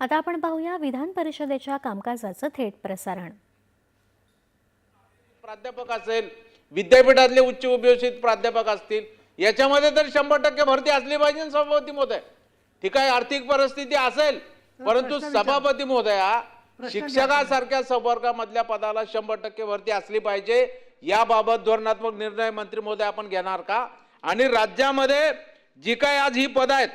आता आपण पाहूया विधान परिषदेच्या कामकाजाचं थेट प्रसारण. प्राध्यापक असेल विद्यापीठातले उच्च उभ्योषित प्राध्यापक असतील याच्यामध्ये तर शंभर टक्के भरती असली पाहिजे सभापती महोदय. ठीक आहे आर्थिक परिस्थिती असेल परंतु सभापती महोदया शिक्षकासारख्या संवर्गामधल्या पदाला शंभर टक्के भरती असली पाहिजे याबाबत धोरणात्मक निर्णय मंत्री महोदय आपण घेणार का? आणि राज्यामध्ये जी काय आज ही पद आहेत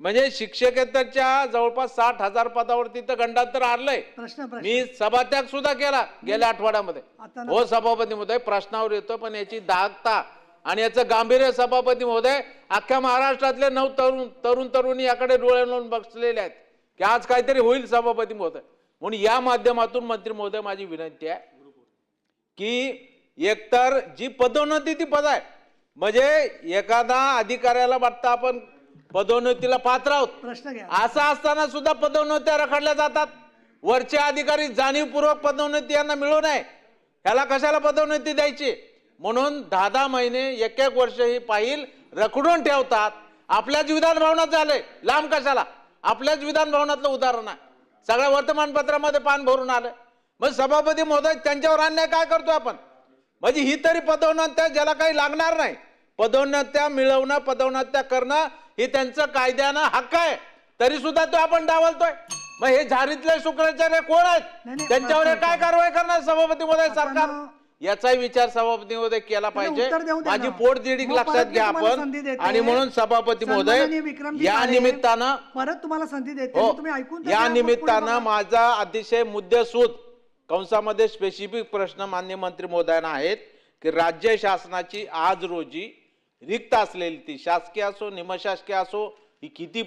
म्हणजे शिक्षकेतरच्या जवळपास साठ हजार पदावरती तर गंडांतर आणलंय प्रश्न प्रश्न. मी सभात्याग सुद्धा केला गेल्या आठवड्यामध्ये. आता हो सभापती महोदय प्रश्नावर येतो पण याची दाहकता आणि याचं गांभीर्य सभापती महोदय अख्ख्या महाराष्ट्रातले नऊ तरुण तरुण तरुणी याकडे डोळे लावून बसलेले आहेत. की आज काहीतरी होईल सभापती महोदय. म्हणून या माध्यमातून मंत्री महोदय माझी विनंती आहे की एकतर जी पदोन्नती ती पद आहे म्हणजे एखादा अधिकाऱ्याला वाटतं आपण पदोन्नतीला पात्र आहोत. प्रश्न घ्या. असं असताना सुद्धा पदोन्नत्या रखडल्या जातात. वरचे अधिकारी जाणीवपूर्वक पदोन्नती यांना मिळू नये. ह्याला कशाला पदोन्नती द्यायची? म्हणून दहा दहा महिने एक एक वर्ष ही पाहिल रखडून ठेवतात. आपल्याच विधान भवनात झालंय लांब कशाला? आपल्याच विधान भवनातलं उदाहरण आहे. सगळ्या वर्तमानपत्रामध्ये पान भरून आलं. मग सभापती महोदय त्यांच्यावर अन्याय काय करतो आपण? म्हणजे ही तरी पदोन्नत्या ज्याला काही लागणार नाही. पदोन्नत्या मिळवणं पदोन्नत्या करणं हे त्यांचं कायद्यानं हक्क आहे तरी सुद्धा तो आपण डावलतोय मग हे झारीतले शुक्राचार्य कोण आहेत नाही, त्यांच्यावर काय. कारवाई करणार सभापती महोदय आपण, सरकार याचाही विचार सभापती महोदय केला पाहिजे उत्तर देऊ द्या माझी ना. पोट मग लक्षात परत मी घ्या आपण देते. आणि म्हणून सभापती महोदय सन्माननीय विक्रमजी या काळे, निमित्तानं परत तुम्हाला संधी देते हो मग तुम्ही ऐकून तर या पुढे निमित्तानं बघा. माझा अतिशय मुद्देसूद कंसामध्ये स्पेसिफिक प्रश्न मान्य मंत्री महोदयांना आहेत की राज्य शासनाची आज रोजी रिक्त असलेली ती शासकीय असो निमशासकीय असो ही किती